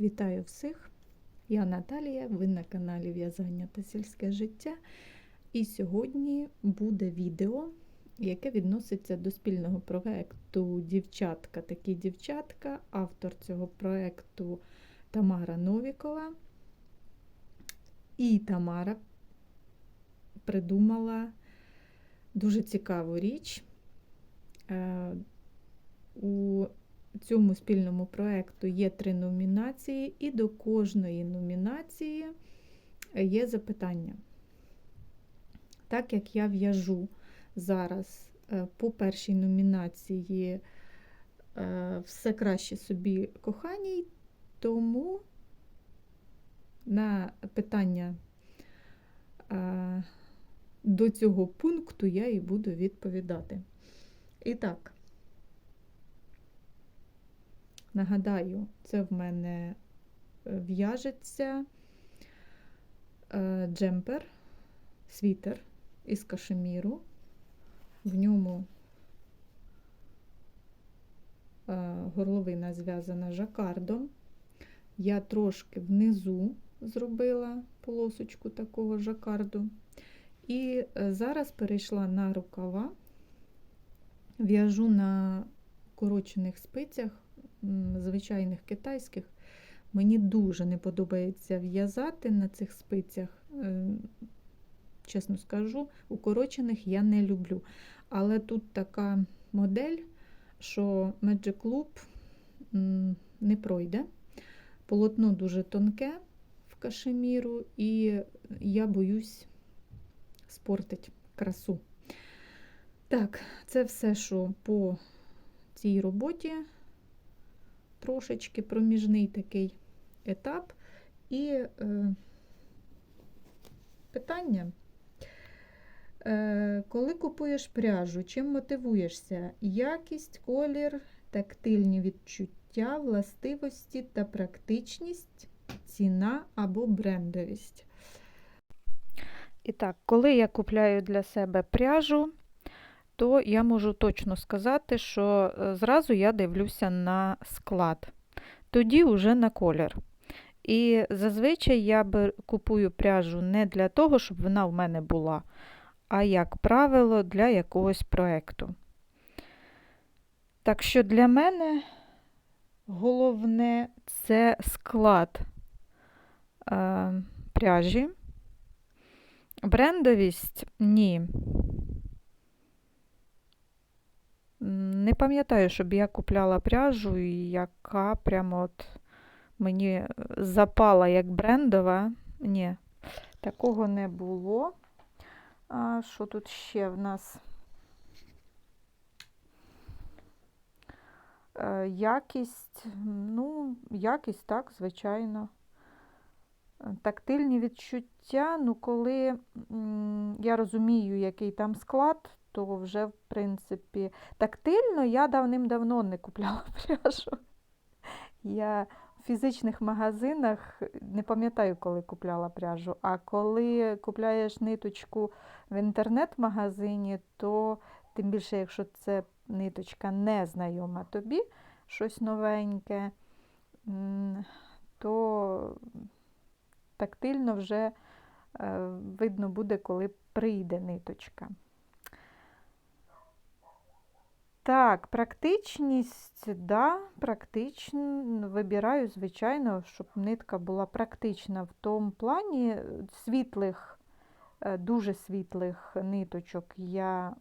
Вітаю всіх! Я Наталія, ви на каналі В'язання та сільське життя. І сьогодні буде відео, яке відноситься до спільного проєкту Дівчатка такі дівчатка. Автор цього проєкту Тамара Новікова. І Тамара придумала дуже цікаву річ. Е, У цьому спільному проєкту є три номінації, і до кожної номінації є запитання. Так як я в'яжу зараз е, по першій номінації е, все краще собі коханій, тому на питання е, до цього пункту я і буду відповідати. І так, Нагадаю, це в мене е, в'яжеться е, джемпер, світер із кашеміру. В ньому е, горловина зв'язана жакардом. Я трошки внизу зробила полосочку такого жакарду. І зараз перейшла на рукава, в'яжу на корочених спицях звичайних китайських. Мені дуже не подобається в'язати на цих спицях. Чесно скажу, укорочених я не люблю. Але тут така модель, що Magic Loop не пройде. Полотно дуже тонке в кашеміру, і я боюсь спортить красу. Так, це все, що по цій роботі трошечки проміжний такий етап. І е, питання, е, коли купуєш пряжу, чим мотивуєшся? Якість, колір, тактильні відчуття, властивості та практичність, ціна або брендовість. І так, коли я купляю для себе пряжу, то я можу точно сказати, що е, зразу я дивлюся на склад, тоді вже на колір. І зазвичай я купую пряжу не для того, щоб вона в мене була, а, як правило, для якогось проєкту. Так що для мене головне це склад е, пряжі. Брендовість ні. Не пам'ятаю, щоб я купляла пряжу, яка прямо от мені запала як брендова. Ні, такого не було. А що тут ще в нас? Е, якість, ну, якість, так, звичайно. Тактильні відчуття, ну, коли я розумію, який там склад, то вже, в принципі, тактильно я давним-давно не купляла пряжу. Я в фізичних магазинах не пам'ятаю, коли купляла пряжу. А коли купляєш ниточку в інтернет-магазині, то тим більше, якщо це ниточка не знайома тобі, щось новеньке, то тактильно вже е, видно буде, коли прийде ниточка. Так, практичність, да, практично. Вибираю, звичайно, щоб нитка була практична в тому плані світлих, е, дуже світлих ниточок я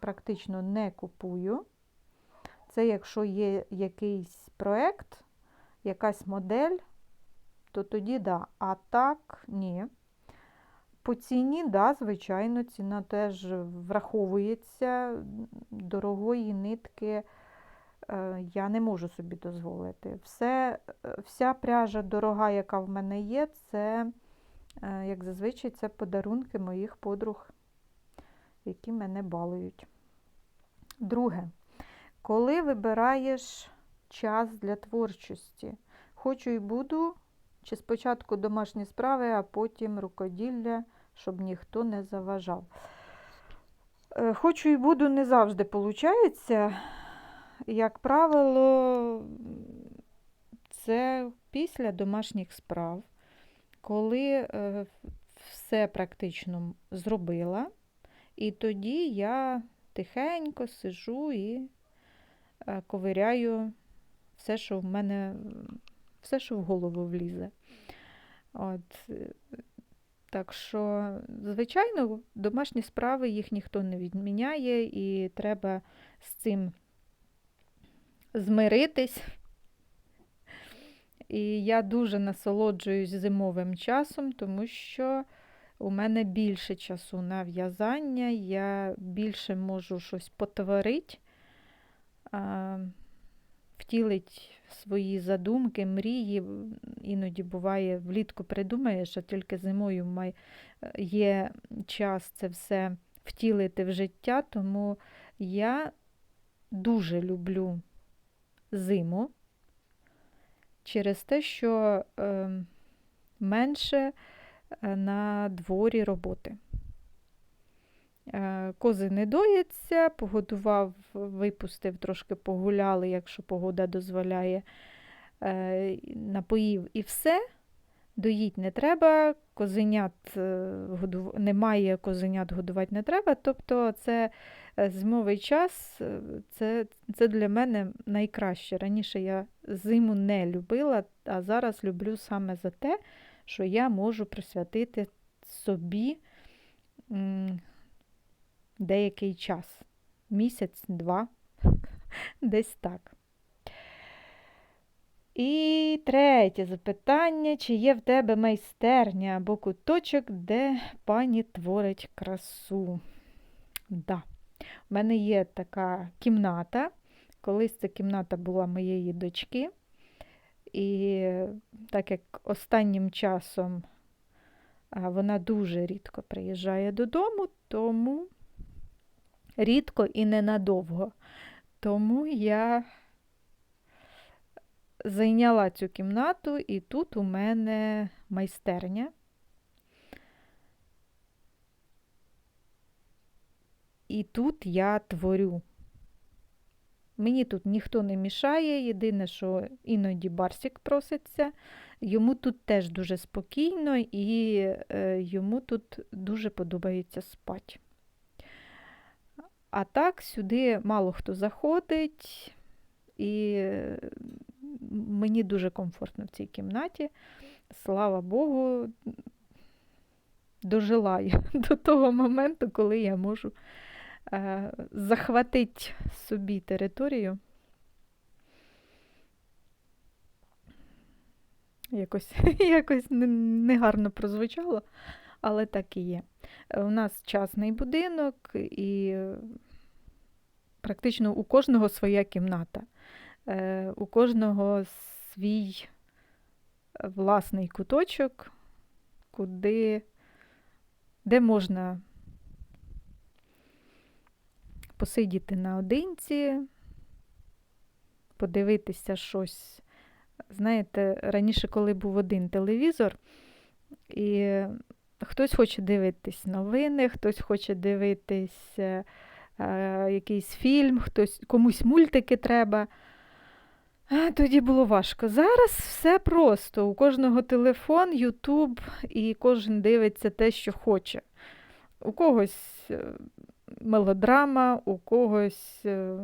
практично не купую. Це якщо є якийсь проєкт, якась модель, то тоді да. А так, ні. По ціні, да, звичайно, ціна теж враховується. Дорогої нитки е, я не можу собі дозволити. Все, Вся пряжа дорога, яка в мене є, це, е, як зазвичай, це подарунки моїх подруг, які мене балують. Друге, коли вибираєш час для творчості, хочу і буду, чи спочатку домашні справи, а потім рукоділля щоб ніхто не заважав. Е, хочу і буду не завжди виходить. Як правило, це після домашніх справ, коли е, все практично зробила, і тоді я тихенько сижу і е, ковиряю все, що в мене, все, що в голову влізе. От. Так що, звичайно, домашні справи їх ніхто не відміняє, і треба з цим змиритись. І я дуже насолоджуюсь зимовим часом, тому що у мене більше часу на в'язання, я більше можу щось потворити, втілити свої задумки, мрії. Іноді буває, влітку придумаєш, а тільки зимою май- є час це все втілити в життя, тому я дуже люблю зиму через те, що е, менше е, на дворі роботи. Е, Кози не дояться, погодував, випустив, трошки погуляли, якщо погода дозволяє, е, напоїв і все. Доїть не треба, козенят е, немає, козенят годувати не треба. Тобто це зимовий час, це, це для мене найкраще. Раніше я зиму не любила, а зараз люблю саме за те, що я можу присвятити собі деякий час. Місяць, два, десь так. І третє запитання: чи є в тебе майстерня або куточок, де пані творить красу? Да. У мене є така кімната. Колись ця кімната була моєї дочки. І так як останнім часом вона дуже рідко приїжджає додому, тому рідко і ненадовго. Тому я зайняла цю кімнату, і тут у мене майстерня. І тут я творю. Мені тут ніхто не мішає, єдине, що іноді Барсік проситься. Йому тут теж дуже спокійно і е, йому тут дуже подобається спати. А так, сюди мало хто заходить, і е, мені дуже комфортно в цій кімнаті. Слава Богу, дожила я до того моменту, коли я можу е, захватити собі територію. Якось, якось негарно прозвучало, але так і є. Е, У нас частний будинок, і практично у кожного своя кімната. Е, У кожного свій власний куточок, куди, де можна посидіти наодинці, подивитися щось. Знаєте, раніше, коли був один телевізор, і хтось хоче дивитись новини, хтось хоче дивитись е, е, якийсь фільм, хтось, комусь мультики треба. А, Тоді було важко. Зараз все просто. У кожного телефон, Ютуб, і кожен дивиться те, що хоче. У когось е, мелодрама, у когось е,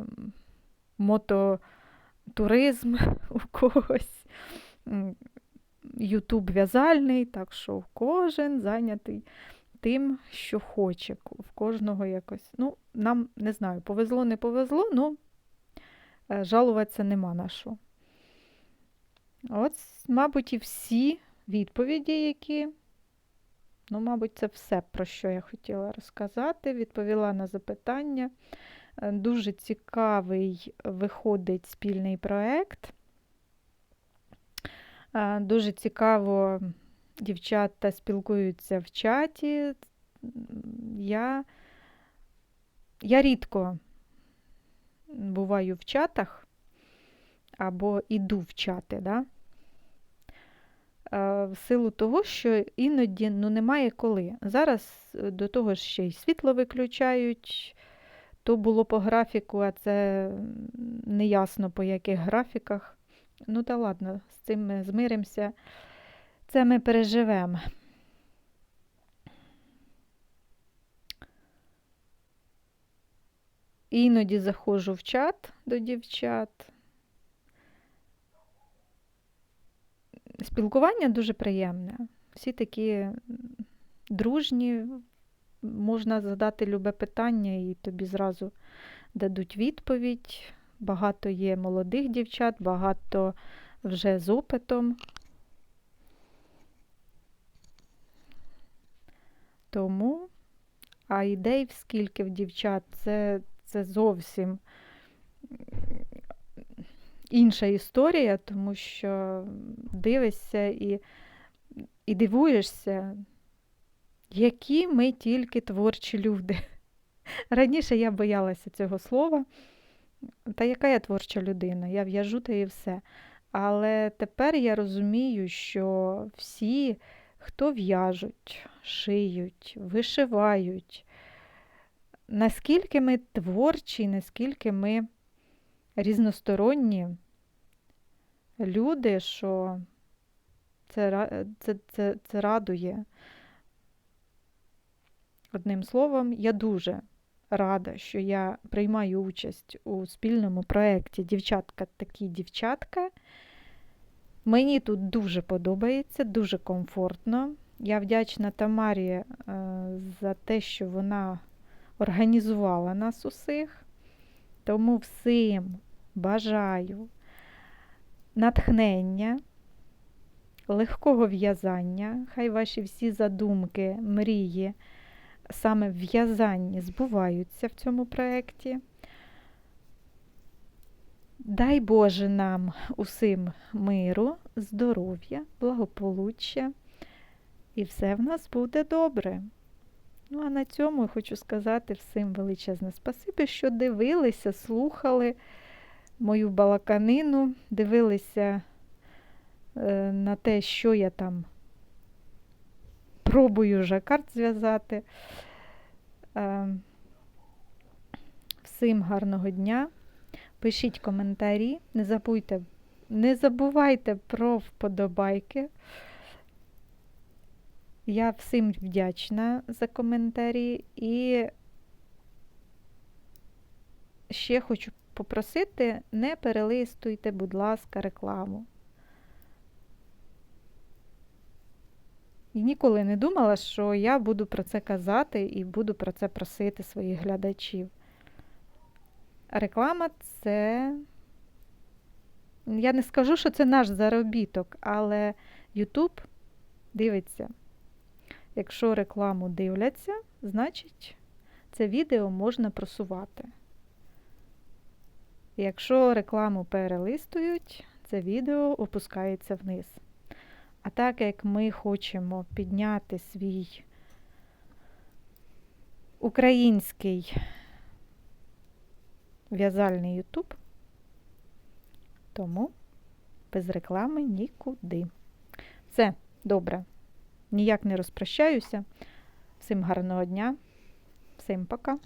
мототуризм, у когось Ютуб в'язальний, так що кожен зайнятий тим, що хоче. В кожного якось. Ну, нам не знаю, повезло, не повезло, ну жалуватися нема на що. От, мабуть, і всі відповіді, які. Ну, мабуть, це все, про що я хотіла розказати. Відповіла на запитання. Е, Дуже цікавий виходить спільний проєкт. Е, Дуже цікаво дівчата спілкуються в чаті. Я, я рідко буваю в чатах або іду в чати. Да? Е, В силу того, що іноді ну, немає коли. Зараз е, до того ж ще й світло виключають. То було по графіку, а це неясно по яких графіках. Ну та ладно, з цим ми змиримося. Це ми переживемо. Іноді заходжу в чат до дівчат. Спілкування дуже приємне. Всі такі дружні, можна задати любе питання і тобі зразу дадуть відповідь. Багато є молодих дівчат, багато вже з опитом. Тому, а ідей скільки в дівчат, це, це зовсім інша історія, тому що дивишся і, і дивуєшся, які ми тільки творчі люди. Раніше я боялася цього слова. Та яка я творча людина? Я в'яжу та і все. Але тепер я розумію, що всі, хто в'яжуть, шиють, вишивають, наскільки ми творчі, наскільки ми різносторонні люди, що це, це, це, це радує. Одним словом, я дуже рада, що я приймаю участь у спільному проєкті Дівчатка такі дівчатка. Мені тут дуже подобається, дуже комфортно. Я вдячна Тамарі е, за те, що вона організувала нас усіх. Тому всім бажаю натхнення, легкого в'язання. Хай ваші всі задумки, мрії саме в'язанні збуваються в цьому проєкті. Дай Боже нам усім миру, здоров'я, благополуччя, і все в нас буде добре. Ну, а на цьому я хочу сказати всім величезне спасибі, що дивилися, слухали мою балаканину, дивилися е, на те, що я там пробую жакард зв'язати. Е, Всім гарного дня. Пишіть коментарі, не забудьте, не забувайте про вподобайки. Я всім вдячна за коментарі і ще хочу попросити, не перелистуйте, будь ласка, рекламу. І ніколи не думала, що я буду про це казати і буду про це просити своїх глядачів. Реклама це. Я не скажу, що це наш заробіток, але YouTube дивиться. Якщо рекламу дивляться, значить це відео можна просувати. Якщо рекламу перелистують, це відео опускається вниз. А так як ми хочемо підняти свій український в'язальний Ютуб, тому без реклами нікуди. Все, добре. Ніяк не розпрощаюся. Всім гарного дня, всім пока.